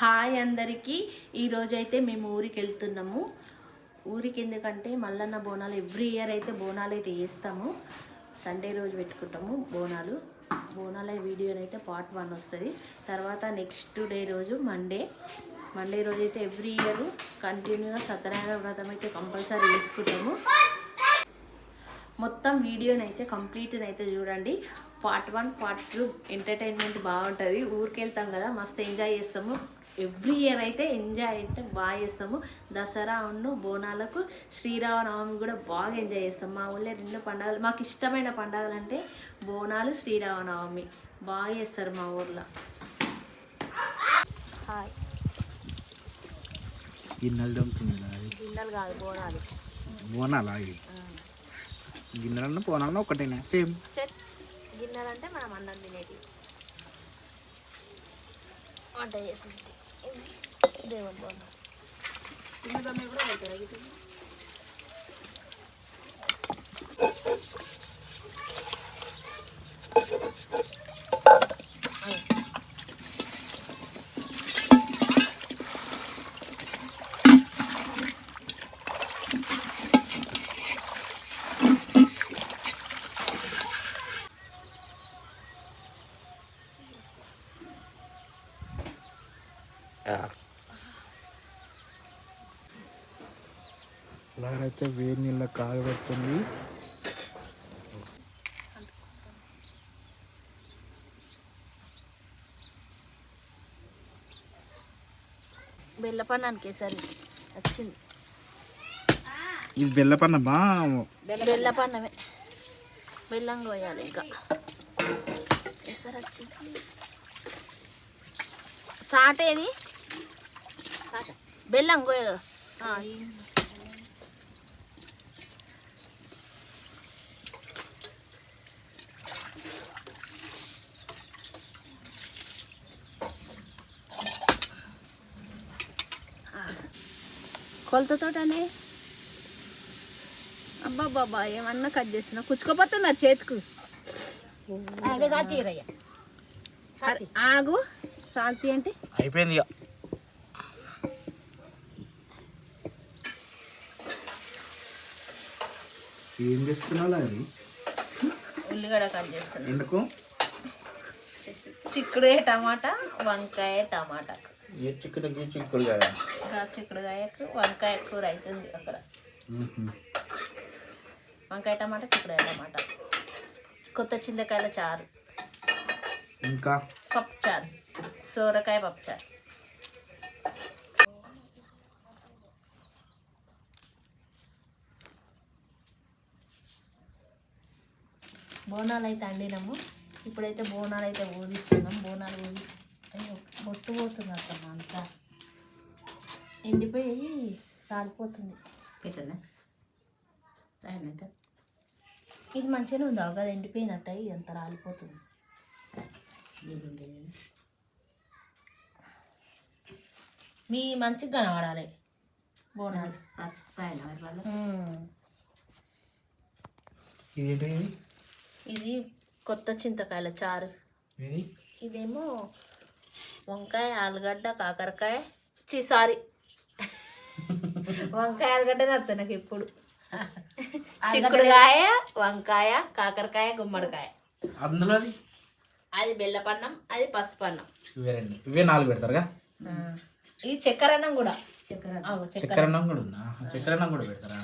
Hi అందరికీ. ఈరోజు అయితే మేము ఊరికి వెళ్తున్నాము ఊరికి ఎందుకంటే మల్లన్న బోనాలు ఎవ్రీ ఇయర్ అయితే బోనాలు అయితే వేస్తాము సండే రోజు పెట్టుకుంటాము బోనాలు. బోనాల వీడియోనైతే పార్ట్ వన్ వస్తుంది. తర్వాత నెక్స్ట్ డే రోజు మండే. మండే రోజు అయితే ఎవ్రీ ఇయర్ కంటిన్యూగా సత్యనారాయణ వ్రతం అయితే కంపల్సరీ చేసుకుంటాము. మొత్తం వీడియోని అయితే అయితే చూడండి. Part one part two entertainment బాగుంటుంది. ఊరికి వెళ్తాం కదా మస్తు ఎంజాయ్ చేస్తాము. ఎవ్రీ ఇయర్ అయితే ఎంజాయ్ అంటే బాగా చేస్తాము. దసరా ఉన్ను బోనాలకు శ్రీరామనవమి కూడా బాగా ఎంజాయ్ చేస్తాం. మా ఊళ్ళో రెండు పండుగలు మాకు ఇష్టమైన పండుగలు అంటే బోనాలు శ్రీరామనవమి. బాగా చేస్తారు మా ఊర్లో. హాయ్. గిన్నెలు దొంగతుంది గిన్నెలు కాదు బోనాలు. బోనాలా ఇది గిన్నెలన్న పోనాలన్న ఒకటేనా? సేమ్. గిన్నెలు అంటే మనం అన్నం తినేది వంట చేసింది. దేవుని బోనం తిన్నదమ్మ కూడా పెడతారా అలాగైతే వేడి నీళ్ళ కాగబెడుతుంది. బెల్లపన్నానికి సరి వచ్చింది. ఇది బెల్లపన్నమా? బెల్లపన్నమే. బెల్లం కోయాలి ఇంకా. సాటేది? బెల్లం ఈ- కొలతతోటనే అబ్బా బాబా ఏమన్నా కట్ చేస్తున్నా? కుచ్చుకోపోతున్నారు చేతికి. ఆగు శాంతి అంటే? అయిపోయింది ఏం చేస్తున్నావు అది ఉల్లిగడ్డ కట్ చేస్తున్నా. ఎందుకు? చిక్కుడుకాయ టమాటా వంకాయ టమాటా. ఏ చిక్కుడు చిక్కుడు కదా ఇంకా చిక్కుడుకాయకు వంకాయ కూర అవుతుంది అక్కడ. వంకాయ టమాటా చిక్కుడుకాయ టమాటా. కొత్త చింతకాయల చారు. ఇంకా? పప్పు చారు. సోరకాయ పప్పు బోనాలు అయితే అండినాము. ఇప్పుడైతే బోనాలు అయితే ఊదిస్తున్నాం. బోనాలు ఊది అయ్యో బొట్టు పోతుంది అత్తమ్మ అంతా. ఎండిపోయి రాలిపోతుంది. పెట్టనా? రాయనంట ఇది మంచిగానే ఉంది అవగా ఎండిపోయినట్టు ఎంత రాలిపోతుంది. మీ మంచిగా కనబడాలి బోనాలు. ఇదేంటి ఇది? ఇది కొత్త చింతకాయల చారు. ఇది? ఇదేమో వంకాయ ఆలుగడ్డ కాకరకాయ చి సారీ. వంకాయ ఆలుగడ్డ నత్త నాకు ఎప్పుడు. చిక్కుడుకాయ వంకాయ కాకరకాయ గుమ్మడికాయ. అందులో అది? బెల్లపన్నం అది పసుపన్నం. ఇవే రెండు. ఇవే నాలుగు పెడతారుగా? ఇది చక్కెర అన్నం కూడా. చక్కెర చక్కెర చక్కెర అన్నం కూడా ఉందా? చక్కెర అన్నం కూడా పెడతారా?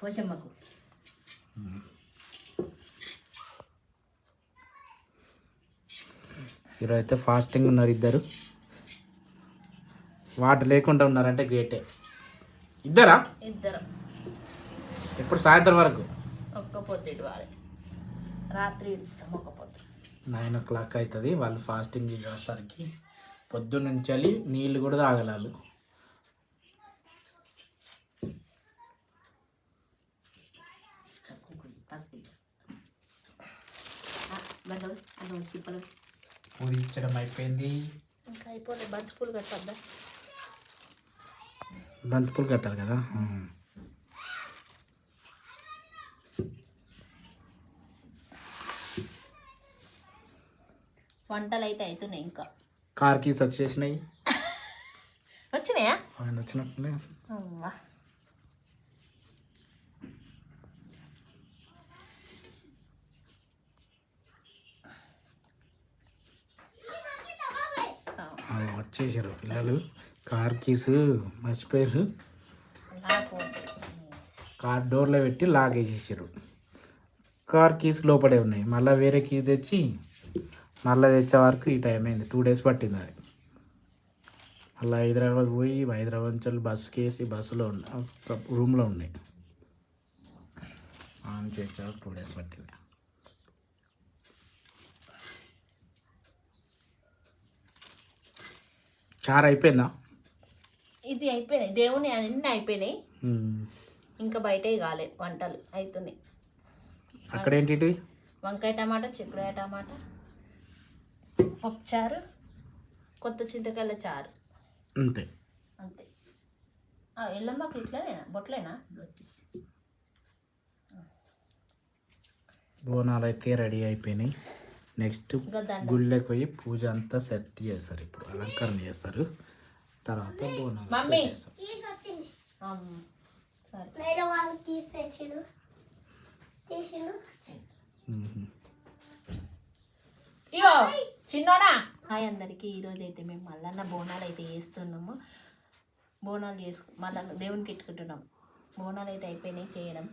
పోషమ్మకు. ఈరోజు అయితే ఫాస్టింగ్ ఉన్నారు ఇద్దరు. వాటర్ లేకుండా ఉన్నారంటే గ్రేటే ఇద్దరా? ఇద్దరం. ఎప్పుడు? సాయంత్రం వరకు? రాత్రి నైన్ ఓ క్లాక్ అవుతుంది వాళ్ళు ఫాస్టింగ్ చేసేసరికి పొద్దున్న నుంచి వెళ్ళి. నీళ్ళు కూడా తాగలాలు పూరి ఇచ్చడం అయిపోయింది ఇంకా అయిపోలే బంతి పూలు కట్టద్దా బంతిపూలు కట్టాలి కదా? వంటలు అయితే అవుతున్నాయి ఇంకా. కార్ కీస్ వచ్చేసినాయి. వచ్చినాయా? ఆయన వచ్చినట్టు పిల్లలు. కార్ కీస్ మర్చిపోయారు. కార్ డోర్లో పెట్టి లాక్ వేసేసారు. కార్ కీస్ లోపడే ఉన్నాయి. మళ్ళీ వేరే కీస్ తెచ్చి మళ్ళీ తెచ్చే వరకు ఈ టైం అయింది. టూ డేస్ పట్టింది అది. మళ్ళీ హైదరాబాద్ పోయి హైదరాబాద్ నుంచి బస్సుకి వేసి బస్సులో ఉన్న రూమ్లో ఉన్నాయి. ఆన్ చేసే టూ డేస్ పట్టింది. చారు అయిపోయిందా ఇది అయిపోయినాయి. దేవుని అన్నీ అయిపోయినాయి. ఇంకా బయటే కాలే వంటలు అవుతున్నాయి అక్కడ ఏంటి వంకాయ టమాటా చిక్కుడుకాయ టమాటా పప్పుచారు కొత్త చింతకాయల చారు. అంతే. అంతే. ఎల్లమ్మకి ఇట్లనేనా బొట్లేనా? బోనాలు అయితే రెడీ అయిపోయినాయి. నెక్స్ట్ గుళ్ళకి పోయి పూజ అంతా సెట్ చేస్తారు ఇప్పుడు అలంకరణ చేస్తారు. తర్వాత బోనాలు చిన్నోడా? హాయ్ అందరికీ ఈరోజు అయితే మేము మల్లన్న బోనాలు అయితే చేస్తున్నాము. బోనాలు చేసుకు మల్లన్న దేవునికి ఇట్టుకుంటున్నాం బోనాలు అయితే అయిపోయినాయి చేయడం.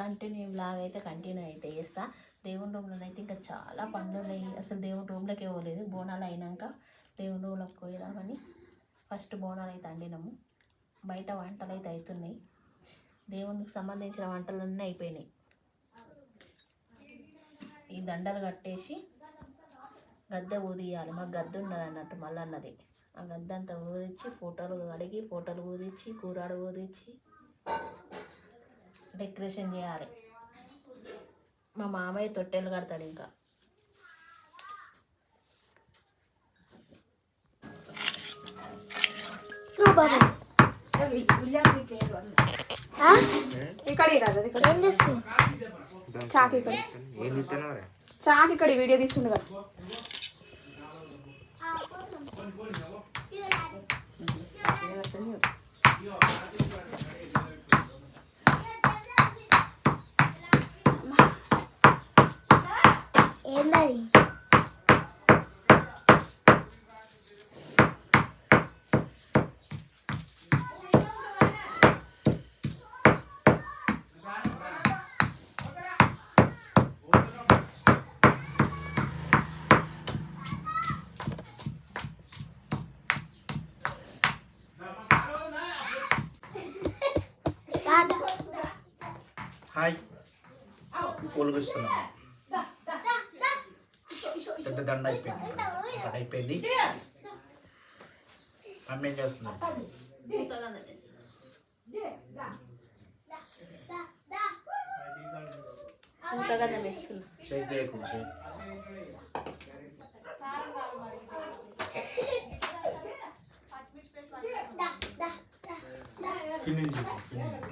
కంటిన్యూ లాగా అయితే కంటిన్యూ అయితే చేస్తా. దేవుని రూమ్లో అయితే ఇంకా చాలా పనులు ఉన్నాయి అసలు దేవుని రూమ్లోకి ఇవ్వలేదు బోనాలు అయినాక దేవుని రూమ్లోకి పోయేదామని ఫస్ట్ బోనాలు అయితే వండినాము బయట వంటలు అయితే అవుతున్నాయి. దేవునికి సంబంధించిన వంటలన్నీ అయిపోయినాయి. ఈ దండలు కట్టేసి గద్దె ఊదియాలి. మాకు గద్దె ఉన్నది అన్నట్టు మళ్ళీ అన్నది. ఆ గద్దె అంతా ఊదిచ్చి ఫోటోలు అడిగి ఫోటోలు ఊదిచ్చి కూరాడు ఊదిచ్చి డెకరేషన్ చేయాలి. మా మామయ్య తొట్టెలు కడతాడు ఇంకా. ఇక్కడ ఏం చాక్ ఇక్కడ. చాక్ ఇక్కడ వీడియో తీస్తుండు కదా. పూలు గుస్తున్నాం పెద్ద దండ అయిపోయింది. ఒకటి అయిపోయింది. అమ్మ ఏం చేస్తున్నాం చేయి చేయకు చేయి. Finish finish.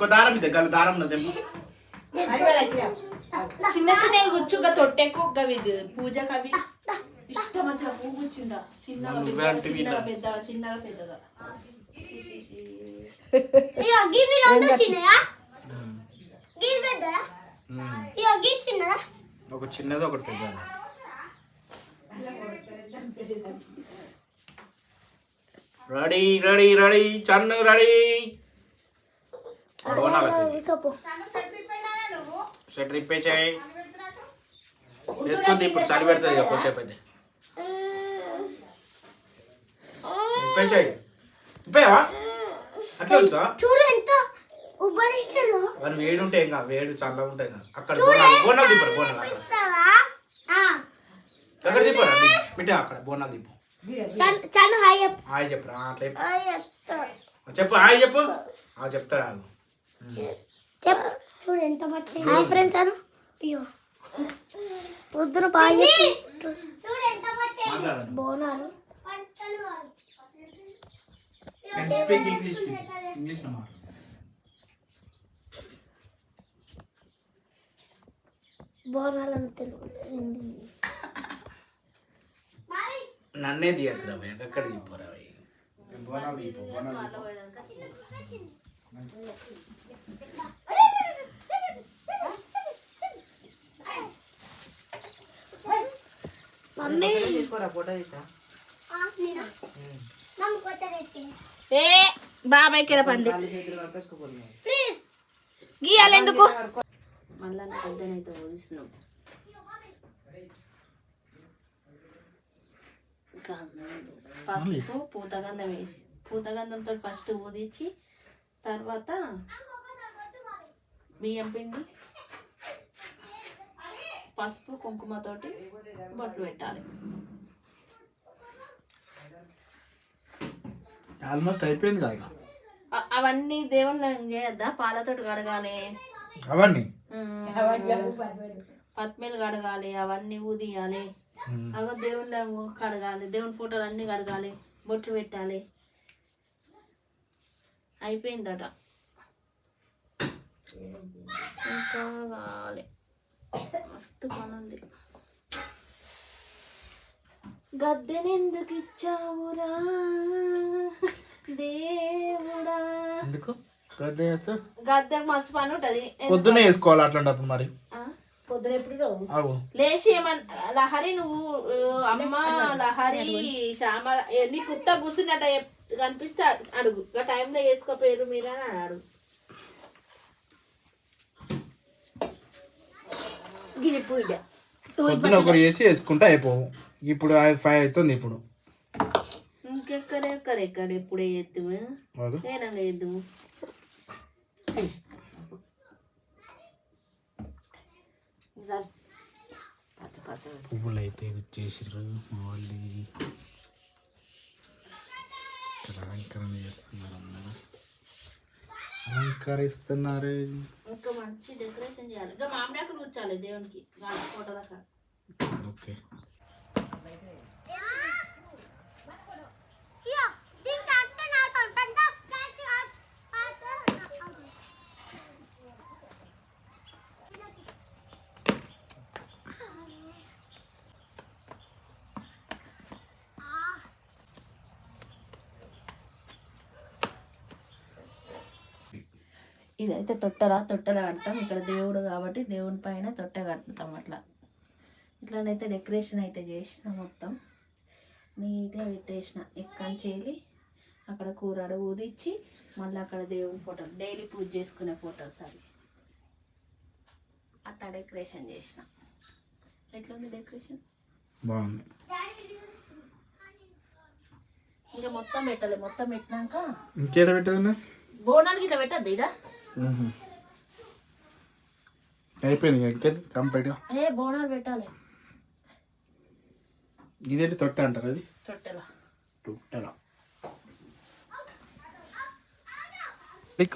ఇంకో దారం ఇది గల దారం ఉన్నది చిన్న చిన్న గుచ్చుగా తొట్టెకు గవి పూజకు అవి ఇష్టం వచ్చిన పువ్వు కూర్చుండ. చిన్నగా చిన్నగా పెద్దగా చిన్నగా పెద్దగా. ఒక చిన్నది ఒకటి పెద్దది. రెడీ రెడీ రెడీ చన్ను రెడీ. సొప్పు. షెట్ రిప్పేసాయి వేసుకుంది ఇప్పుడు చలి పెడుతుంది ఇక కొద్దిసేపు అయితే. ఇప్పేసాయి ఇప్పేవా అట్లా వస్తా చూడు ఎంత ఉబ్బరిస్తాడు. మరి వేడి ఉంటాయి ఇంకా వేడి చల్లగా ఉంటాయి ఇంకా అక్కడ బోనాలు దిప్పరు బోనాలు అక్కడ. ఇస్తావా ఆ, అక్కడ దిప్పరా బిడ్డ అక్కడ బోనాలు చను హాయ్ చెప్పు. హాయ్ చెప్పరా అట్లా చెప్పు. హాయ్. చెప్పు చెప్తారా చూడు ఎంత మర్చిపోయి ఫ్రెండ్స్ అను. పొద్దున బాగా బాగున్నారు నన్నే తీయట్రా ఎక్కడ తీపోరా బోనాలు తీపో బోనాలు మమ్మీ. ఏ బాబాయ్ కిడ పండి గీయాలి ఎందుకు? మళ్ళా పెద్దనైతే ఊదిస్తున్నాం గంధం, పసుపు పూతగంధం వేసి పూతగంధంతో ఫస్ట్ ఊదించి తర్వాత బియ్యం పిండి పసుపు కుంకుమతోటి బొట్లు పెట్టాలి. ఆల్మోస్ట్ అయిపోయింది కదా అవన్నీ దేవుళ్ళ చేయొద్దా? పాలతోటి కడగాలి. అవన్నీ? పత్మేలు కడగాలి అవన్నీ ఊదియాలి. అగో దేవుళ్ళ కడగాలి దేవుని ఫోటోలు అన్నీ కడగాలి బొట్లు పెట్టాలి. అయిపోయిందట. ఇంకా కావాలి మస్తు పని ఉంది గద్దెనెందుకు ఇచ్చావురా దేవుడా. ఎందుకు? గద్దె చేస్తే? గద్దెకు మస్తు పని ఉంటది పొద్దునే వేసుకోవాలి అట్లాంటప్పుడు మరి. ఆ? పొద్దున ఎప్పుడు లేచి ఏమన్నా లహరి నువ్వు అమ్మ లహరి శ్యామ ఏ, నీకు ఉత్త కూర్చున్నట్ట కనిపిస్తే అడు- అడుగు. ఆ టైంలో వేసుకోపోయారు మీరు అని అడుగు. గిరి పూజ. పొద్దున ఒకరు చేసి వేసుకుంటే అయిపోవు. ఇప్పుడు ఫైవ్ అవుతుంది ఇప్పుడు. ఇంకెక్కడెక్కడెక్కడ ఎప్పుడే ఎత్తువు అవు. నేనంగా ఎద్దువు పచ్చ పచ్చ. పువ్వులు అయితే ఇచ్చేసారు మా వాళ్ళు ఇక్కడ అలంకరణ చేస్తున్నారు అందరూ అలంకరిస్తున్నారు ఇంకా మంచి డెకరేషన్ చేయాలి. ఇంకా మామిడాకులు కూర్చోాలి దేవునికి. గాలి ఫోటోల కాడ ఓకే. ఇదైతే తొట్టరా తొట్టెల కడతాం. ఇక్కడ దేవుడు కాబట్టి దేవుని పైన తొట్టె కడతాం అట్లా. ఇట్లానైతే డెకరేషన్ అయితే చేసిన మొత్తం. నీట్గా పెట్టేసిన ఎక్కడి చేలి అక్కడ కూరడు ఊదిచ్చి మళ్ళీ అక్కడ దేవుని ఫోటో డైలీ పూజ చేసుకునే ఫొటోస్ అవి. అట్లా డెకరేషన్ చేసిన. ఎట్లుంది డెకరేషన్? బాగుంది. ఇంకా మొత్తం పెట్టాలి. మొత్తం పెట్టినాక ఇంకేడ పెట్టదన్నా బోనాలకి ఇట్లా పెట్టద్దు ఇక అయిపోయింది ఇంకేది కంప్లీట్గా ఏ బోనాలు పెట్టాలి. ఇదేంటి తొట్ట అంటారు అది? తొట్టెల. తొట్టెల.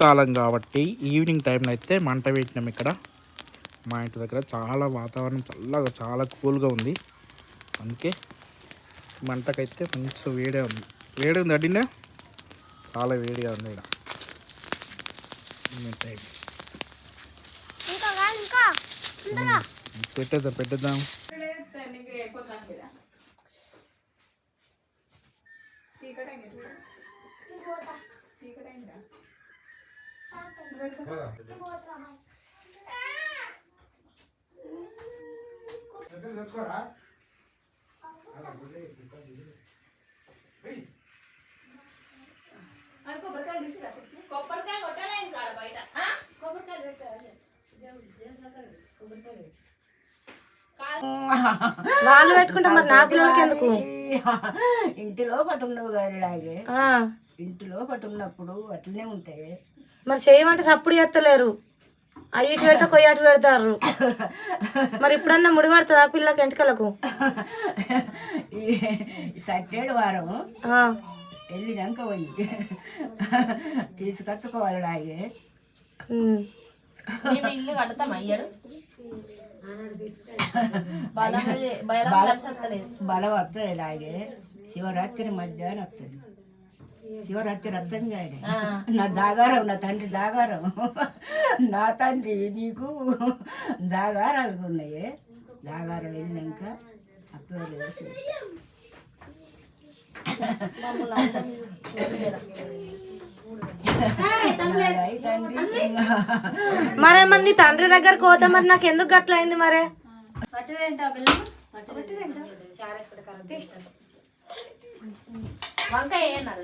కాలం కాబట్టి ఈవినింగ్ టైంలో అయితే మంట పెట్టినాం ఇక్కడ. మా ఇంటి దగ్గర చాలా వాతావరణం చల్లగా చాలా కూల్గా ఉంది. అందుకే మంటకైతే మంచి వేడే ఉంది. వేడి ఉంది అడినా చాలా వేడిగా ఉంది ఇక్కడ. ఈవినింగ్ టైం ఇంకా కాదు, ఇంకా. పెట్టేద్దాం పెట్టేద్దాం. కొబ్బరికాయ కొట్టాలి ఇంకా ఆడ బయట? ఆ? కొబ్బరికాయ పెట్టాలి వాళ్ళు పెట్టుకుంటే మరి నా పిల్లలకి ఎందుకు? ఇంటిలో పట్టున్నావు గారిలాగే ఆ, ఇంటిలో పట్టున్నప్పుడు అట్లనే ఉంటాయి మరి చేయమంటే సప్పుడు చేస్తలేరు. అవి ఇటు పెడితే కొయ్యి అటు పెడతారు. మరి ఇప్పుడన్నా ముడి పడుతుంది ఆ పిల్లకి ఎంటకలకు? సట్టేడు వారం ఆ, వెళ్ళినాక పోయి. తీసుకొచ్చుకోవాలి లాగే ఉమ్. మేము ఇల్లు కడతాం అయ్యాడు. బలం వస్తుంది లాగే శివరాత్రి మధ్యాహ్నం వస్తుంది శివరాత్రి అర్థంగా నా జాగారం నా తండ్రి జాగారం. నా తండ్రి నీకు జాగారాలు ఉన్నాయి. జాగారం వెళ్ళినాక అత్తలు వేసి తండ్రి మరే మరి నీ తండ్రి దగ్గరకు పోతే మరి నాకు ఎందుకు గట్ల అయింది మరే? వంకాయ ఏమన్నారు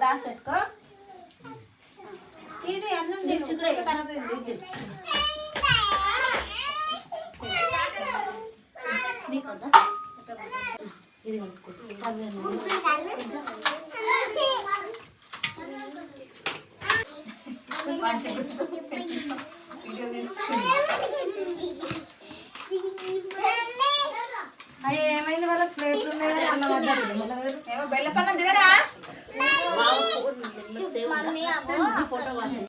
దాచి పెట్టుకో. ఇది అన్నం 고기가 있고 자면은 완전